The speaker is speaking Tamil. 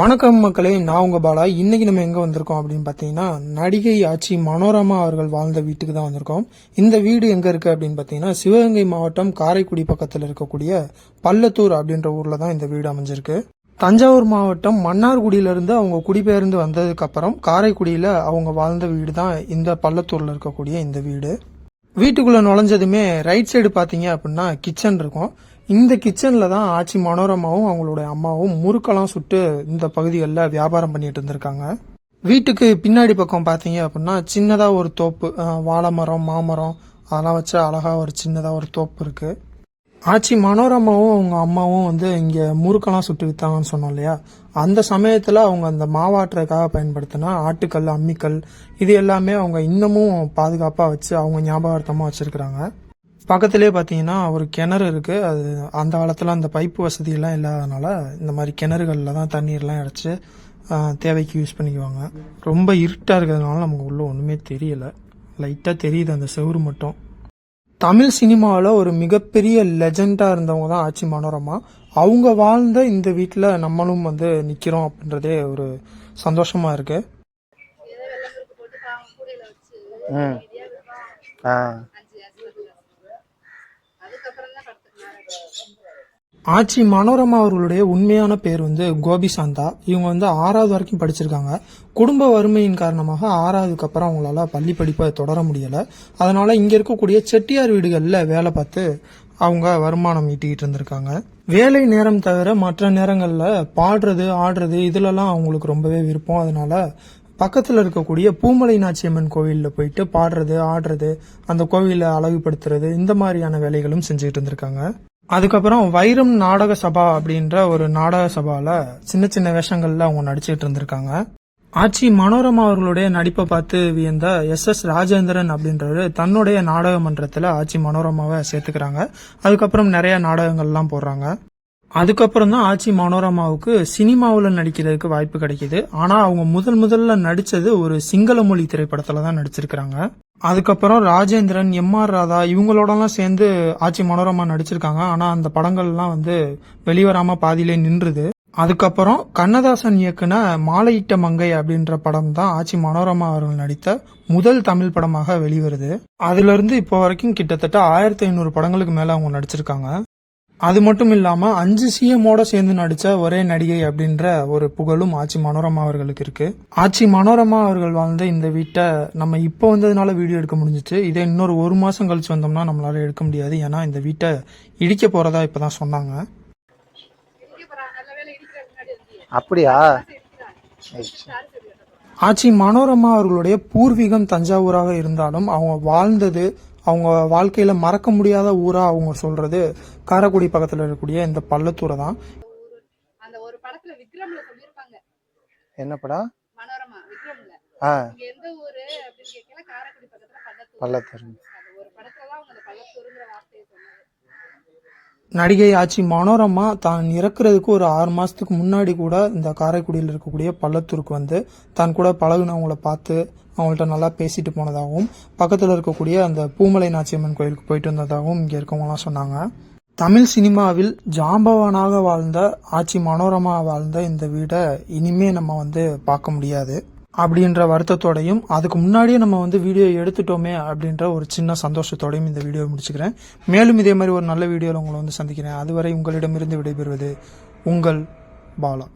வணக்கம் மக்களே நான் உங்க பாலா. இன்னைக்கு நம்ம எங்க வந்திருக்கோம் அப்படின்னு பாத்தீங்கன்னா நடிகை ஆட்சி மனோரமா அவர்கள் வாழ்ந்த வீட்டுக்கு தான் வந்திருக்கோம். இந்த வீடு எங்க இருக்கு அப்படின்னு பாத்தீங்கன்னா சிவகங்கை மாவட்டம் காரைக்குடி பக்கத்தில் இருக்கக்கூடிய பள்ளத்தூர் அப்படின்ற ஊர்ல தான் இந்த வீடு அமைஞ்சிருக்கு. தஞ்சாவூர் மாவட்டம் மன்னார்குடியிலிருந்து அவங்க குடிபெயர்ந்து வந்ததுக்கு அப்புறம் காரைக்குடியில அவங்க வாழ்ந்த வீடு தான் இந்த பள்ளத்தூர்ல இருக்கக்கூடிய இந்த வீடு. வீட்டுக்குள்ள நுழைஞ்சதுமே ரைட் சைடு பாத்தீங்க அப்படின்னா கிச்சன் இருக்கும். இந்த கிச்சனில் தான் ஆச்சி மனோரமாவும் அவங்களுடைய அம்மாவும் முறுக்கெல்லாம் சுட்டு இந்த பகுதிகளில் வியாபாரம் பண்ணிட்டு இருந்திருக்காங்க. வீட்டுக்கு பின்னாடி பக்கம் பார்த்தீங்க அப்படின்னா சின்னதாக ஒரு தோப்பு வாழை மரம் மாமரம் அதெல்லாம் வச்சு அழகாக ஒரு சின்னதாக ஒரு தோப்பு இருக்குது ஆச்சி மனோரமாவும் அவங்க அம்மாவும் வந்து இங்கே முறுக்கெல்லாம் சுட்டு வித்தாங்கன்னு சொன்னோம் இல்லையா? அந்த சமயத்தில் அவங்க அந்த மாவாட்டுறதுக்காக பயன்படுத்தினா ஆட்டுக்கல் அம்மிக்கல் இது எல்லாமே அவங்க இன்னமும் பாதுகாப்பாக வச்சு அவங்க ஞாபகார்த்தமாக வச்சுருக்கிறாங்க. பக்கத்திலே பார்த்தீங்கன்னா ஒரு கிணறு இருக்குது அது அந்த காலத்தில் அந்த பைப்பு வசதியெல்லாம் இல்லாதனால இந்த மாதிரி கிணறுகளில் தான் தண்ணீர்லாம் அடைச்சி தேவைக்கு யூஸ் பண்ணிக்குவாங்க. ரொம்ப இருட்டாக இருக்கிறதுனால நமக்கு உள்ள ஒன்றுமே தெரியல. லைட்டாக தெரியுது அந்த செவரு மட்டும். தமிழ் சினிமாவில் ஒரு மிகப்பெரிய லெஜெண்டாக இருந்தவங்க தான் ஆச்சி மனோரமா. அவங்க வாழ்ந்த இந்த வீட்டில் நம்மளும் வந்து நிற்கிறோம் அப்படின்றதே ஒரு சந்தோஷமாக இருக்குது ஆ. ஆச்சி மனோரமா அவர்களுடைய உண்மையான பேர் வந்து கோபி சாந்தா. இவங்க வந்து ஆறாவது வரைக்கும் படிச்சிருக்காங்க. குடும்ப வறுமையின் காரணமாக ஆறாவதுக்கு அப்புறம் அவங்களால பள்ளி படிப்பை தொடர முடியல. அதனால இங்க இருக்கக்கூடிய செட்டியார் வீடுகளில் வேலை பார்த்து அவங்க வருமானம் ஈட்டிக்கிட்டு இருந்திருக்காங்க. வேலை நேரம் தவிர மற்ற நேரங்களில் பாடுறது ஆடுறது இதுலலாம் அவங்களுக்கு ரொம்பவே விருப்பம். அதனால பக்கத்தில் இருக்கக்கூடிய பூமலை நாச்சியம்மன் கோவிலில் போயிட்டு பாடுறது ஆடுறது அந்த கோவிலை அழகுபடுத்துறது இந்த மாதிரியான வேலைகளும் செஞ்சுக்கிட்டு இருந்திருக்காங்க. அதுக்கப்புறம் வைரம் நாடக சபா அப்படின்ற ஒரு நாடக சபால சின்ன சின்ன வேஷங்கள்ல அவங்க நடிச்சிட்டு இருந்திருக்காங்க. ஆச்சி மனோரமா அவர்களுடைய நடிப்பை பார்த்து வியந்த எஸ் எஸ் ராஜேந்திரன் அப்படின்றவர் தன்னுடைய நாடக மன்றத்துல ஆச்சி மனோரமாவை சேர்த்துக்கிறாங்க. அதுக்கப்புறம் நிறைய நாடகங்கள்லாம் போடுறாங்க. அதுக்கப்புறம் தான் ஆச்சி மனோரமாவுக்கு சினிமாவில் நடிக்கிறதுக்கு வாய்ப்பு கிடைக்கிது. ஆனால் அவங்க முதல் முதல்ல நடித்தது ஒரு சிங்கள மொழி திரைப்படத்தில் தான் நடிச்சிருக்கிறாங்க. அதுக்கப்புறம் ராஜேந்திரன் எம் ஆர் ராதா இவங்களோடலாம் சேர்ந்து ஆச்சி மனோரமா நடிச்சிருக்காங்க. ஆனால் அந்த படங்கள்லாம் வந்து வெளிவராம பாதியிலே நின்றுது. அதுக்கப்புறம் கண்ணதாசன் இயக்குன மாலையிட்ட மங்கை அப்படின்ற படம் தான் ஆச்சி மனோரமா அவர்கள் நடித்த முதல் தமிழ் படமாக வெளிவருது. அதுல இருந்து இப்போ வரைக்கும் கிட்டத்தட்ட ஆயிரத்தி ஐநூறு படங்களுக்கு மேல அவங்க நடிச்சிருக்காங்க. அது மட்டும் இல்லாம அஞ்சு சிஎம்மோட சேர்ந்து நடிச்ச ஒரே நடிகை அப்படின்ற ஒரு புகழும் ஆச்சி மனோரமா அவர்களுக்கு இருக்கு. ஆச்சி மனோரமா அவர்கள் வாழ்ந்த இந்த வீட்டை நம்ம இப்போ வந்ததுனால வீடியோ எடுக்க முடிஞ்சிச்சு. இதே இன்னொரு ஒரு மாசம் கழிச்சு வந்தோம்னா நம்மளால எடுக்க முடியாது. ஏன்னா இந்த வீட்டை இடிக்க போறதா இப்பதான் சொன்னாங்க. அப்படியா? ஆச்சி மனோரமா அவர்களுடைய பூர்வீகம் தஞ்சாவூராக இருந்தாலும் அவங்க வாழ்ந்தது அவங்க வாழ்க்கையில மறக்க முடியாத ஊரா அவங்க சொல்றது காரைக்குடி பக்கத்துல இருக்கக்கூடிய இந்த பள்ளத்தூரை தான். அந்த ஒரு படத்துல விக்ரம்ல சொல்லியிருப்பாங்க. என்ன படம் மனோரமா விக்ரம்ல. ஆ. இங்க எந்த ஊரு அப்படின்னு கேட்கல காரைக்குடி பக்கத்துல பள்ளத்தூர். பள்ளத்தூர். அந்த ஒரு படத்துல தான் அவங்க அந்த பள்ளத்தூருங்கிற வார்த்தையை சொன்னது நடிகை ஆச்சி மனோரமா தான் இறக்குறதுக்கு ஒரு ஆறு மாதத்துக்கு முன்னாடி கூட இந்த காரைக்குடியில் இருக்கக்கூடிய பள்ளத்தூருக்கு வந்து தான் கூட பழகுனவங்கள பார்த்து அவங்கள்ட்ட நல்லா பேசிட்டு போனதாகவும் பக்கத்தில் இருக்கக்கூடிய அந்த பூமலை நாச்சியம்மன் கோயிலுக்கு போயிட்டு வந்ததாகவும் இங்கே இருக்கவங்களாம் சொன்னாங்க. தமிழ் சினிமாவில் ஜாம்பவானாக வாழ்ந்த ஆச்சி மனோரமா வாழ்ந்த இந்த வீடை இனிமே நம்ம வந்து பார்க்க முடியாது. அப்படின்ற வருத்தத்தோடையும் அதுக்கு முன்னாடியே நம்ம வந்து வீடியோ எடுத்துட்டோமே அப்படின்ற ஒரு சின்ன சந்தோஷத்தோடையும் இந்த வீடியோ முடிச்சுக்கிறேன். மேலும் இதே மாதிரி ஒரு நல்ல வீடியோவில் உங்களை வந்து சந்திக்கிறேன். அதுவரை உங்களிடமிருந்து விடைபெறுவது உங்கள் பாலா.